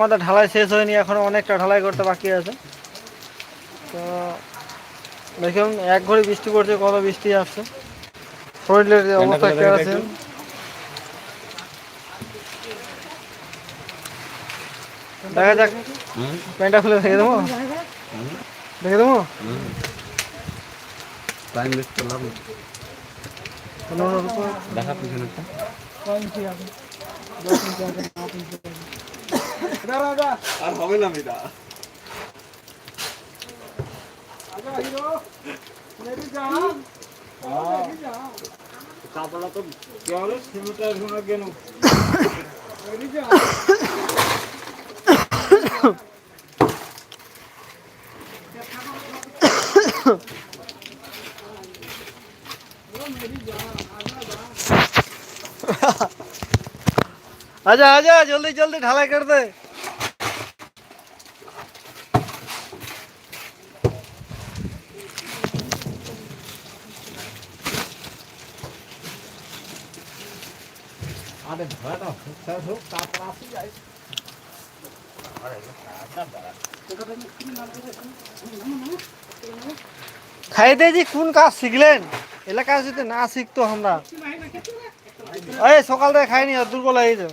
আমাদের ঢালাই শেষ হয়নি এখনও অনেকটা ঢালাই করতে বাকি আছে। তো দেখুন এক ঘড়ি বৃষ্টি পড়ছে কত বৃষ্টি আসছে। শরীরের যে অবস্থা কে আছে? দেখা যাক। প্যান্টটা খুলে দেখে দেবো? দেখে দেবো? টাইম ওয়েস্ট করলাম। 나라가 아, 가볼랍니다. 아가 이거 내리자. 어, 아, 내리자. 가볼라 좀 겨울에 힘을 생각해놓고. 내리자. 아가가. আচ্ছা আচ্ছা জলদি জলদি ঢালাই কর দে। খাইতে যে কোন কাজ শিখলেন? এলাকা যদি না শিখতো আমরা। এই সকাল থেকে খাইনি দুর্বল হয়ে যাও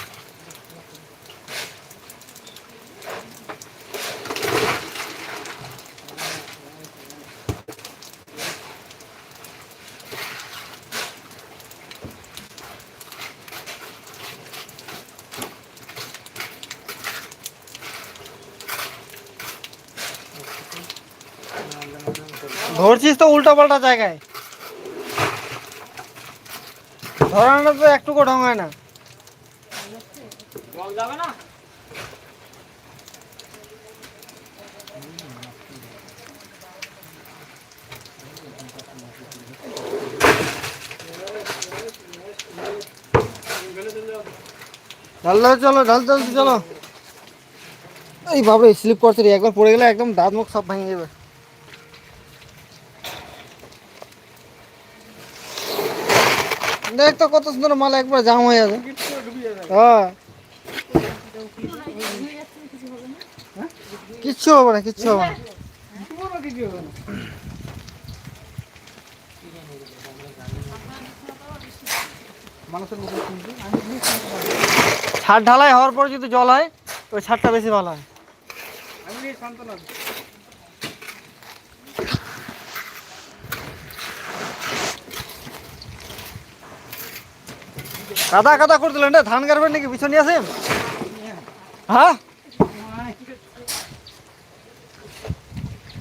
ধরছিস তো উল্টা পাল্টা জায়গায়। ধরানো তো একটুকু ঢং হয় না। যাবে না? ঢাললে চলো ঢালতে ঢালতে চলো। এই বাবরে স্লিপ করছে রে একবার পড়ে গেলে একদম দাঁত মুখ সব ভেঙে যাবে। দেখ তো কত সুন্দর মাল একবার জাম হয়ে যাবে হ্যাঁ। কিচ্ছু হবে না, কিচ্ছু হবে না। ছাদ ঢালাই হওয়ার পর যদি জল হয়, ওই ছাদটা বেশি ভালো হয়। কাদা কাদা করে দিলেন রে ধান গাড়বেন নাকি পিছনে আছেন হ্যাঁ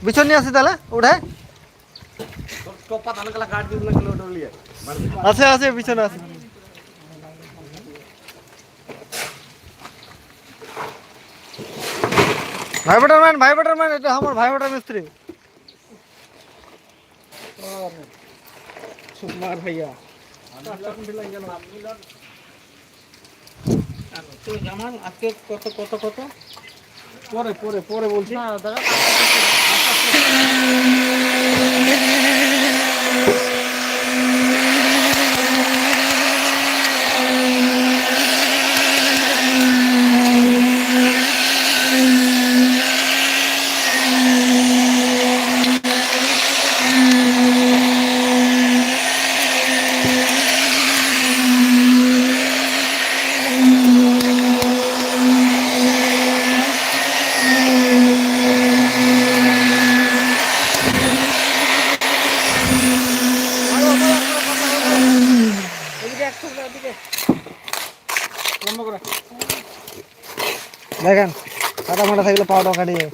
পিছনে আছে তাহলে উঠে টপা তাহলে গেলা কাট দিবলে গেলে ওটা লিয়ে আছে আছে পিছনে আছে ভাই বেটার ম্যান ভাই বেটার ম্যান এটা আমার ভাই বেটার মিস্ত্রি সুকুমার ভাইয়া তো জামাল আজকে কত কত কত? পরে পরে পরে বলছি। দেখেন কাটা মাটা থাকলে পাউডার কাটিয়ে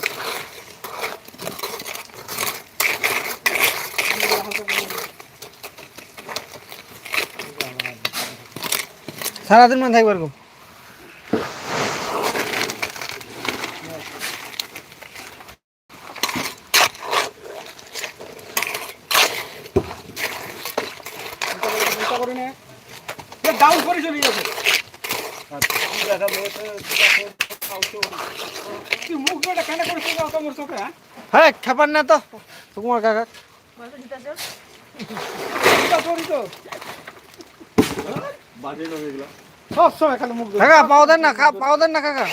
সারাদিন মানে থাকবে এরকম ডাউন করে চলে যাবে তুই মুখ বেটা কেন করছিস তোমার চোখে হ্যাঁ খেপার না তো। তোমার কাকা। সব সময় খালি মুখ কাকা পাও দেন না পাও দেন না কাকা।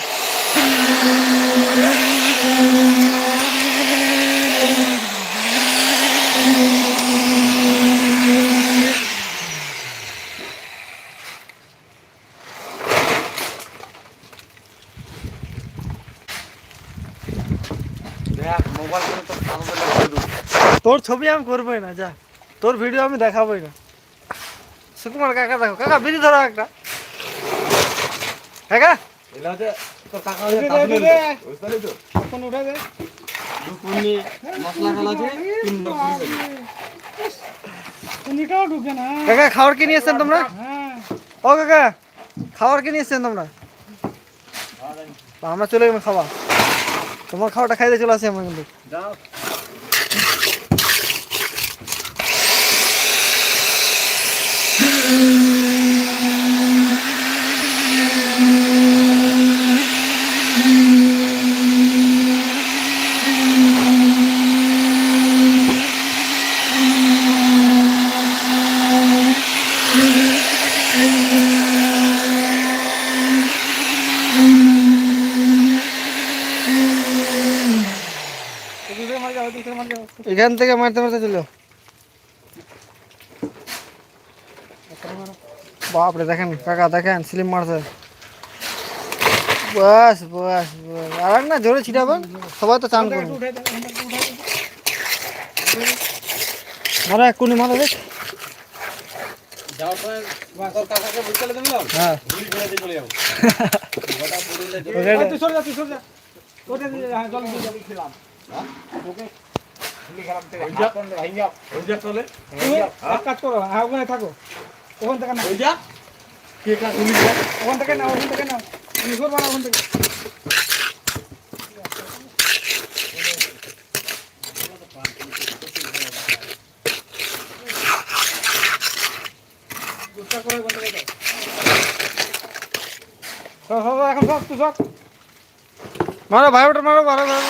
তোর ছবি আমি করবোই না যা। তোর ভিডিও আমি দেখাবোই না। সুকুমার কাকা দেখো কাকা বিড়ি ধরো একটা। কাকা? কাকা খাবার কি নিয়েছেন তোমরা? হ্যাঁ। ও কাকা খাবার কি নিয়েছেন তোমরা? আমরা চলে গেলাম খাওয়া। তোমার খাওয়াটা খাইতে চলে আসি আমরা কিন্তু এদিকে মার যাও এদিকে মার যাও এখান থেকে মারতে মারতে চলো। বাপরে, দেখেন কাকা, দেখেন স্লিম মারছে। বাস বাস আর না, জোরে ছিটাবেন সবাই তো চান দে মারো কুনি মারো দেখ। হ্যাঁ। ওকে কাজ করো হ্যাঁ ওখানে থাকো। ওখান থেকে না ওখান থেকে না ওখান থেকে না তুমি করবা না ওখান থেকে। এখন সব তুই সব। মারো ভাই ওটা মারো মারো মারো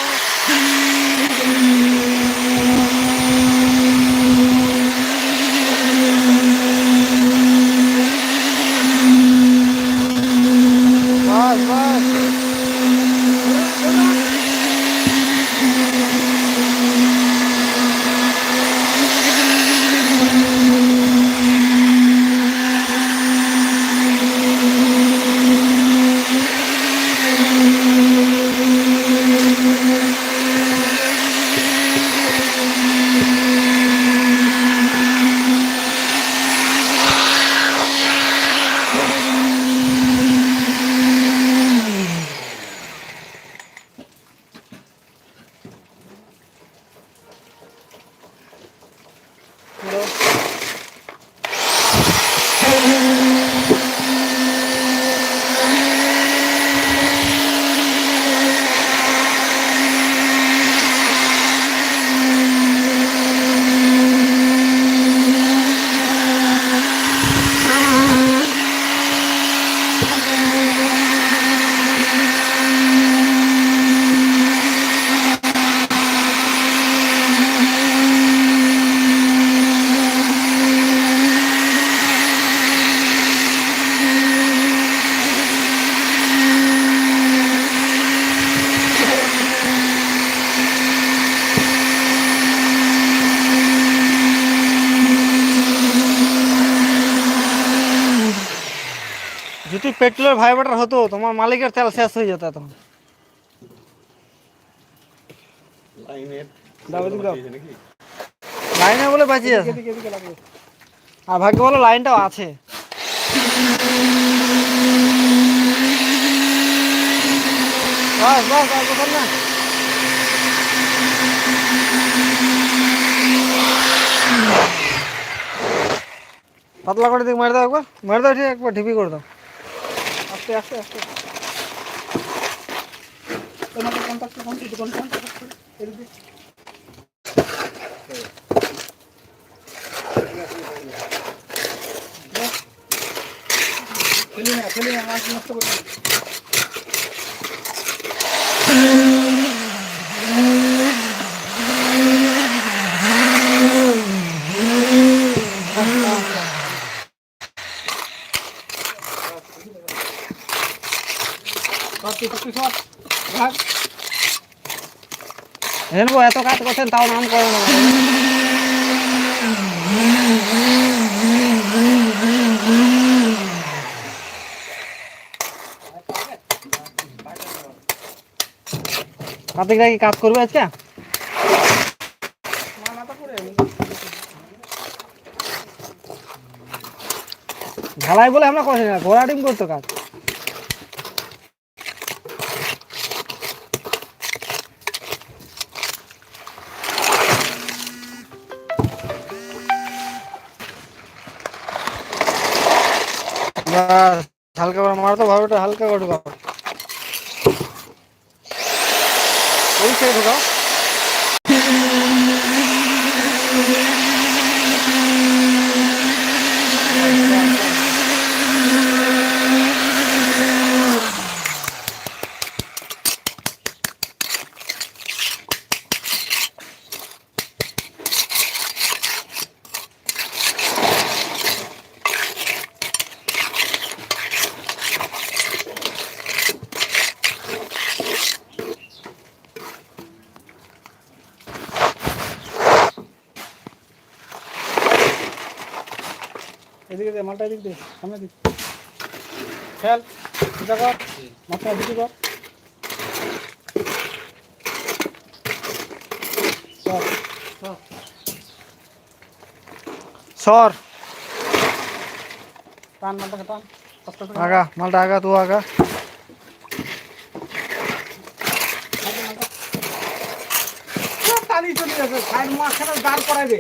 পেট্রোলের ভাইব্রেটার হতো তোমার মালিকের তেল শেষ হয়ে যেত তখন। লাইনে বলে বাঁচিয়ে আছে আর ভাগ্য বলো লাইনটাও আছে। বাস বাস আর কোথাও না। পাতলা করে দিকে মেরে দাও একবার। মেরে দাও ঠিক একবার ঢিপি করে দাও। আস্তে আস্তে আস্তে। তোমাকে কন্টাক্ট কন্টাক্ট কন্টাক্ট এদিকে খেলি না খেলি না মাছ নষ্ট করবি হেনবো এত কাজ করছেন, তাও নাম করে না। কার্তিকরা কি কাজ করবে আজকে? ঢালাই বলে আমরা করছি না, ঘোড়া ডিম করতো কাজ। হালকা করে মারো তো ভালোটা হালকা করে ঢুকাও। ওই ছেড়ে ঢুকাও। এদিকে দে মালটা এদিকে দে সামনে দিক খেল সোজা কর মাথা দিকে কর সর সর সর টান মালটাকে টান কষ্ট করে আগা মালটা আগা তু আগা টানি চলে যাচ্ছে সাইড মাঝখানে দাঁড় করাই দে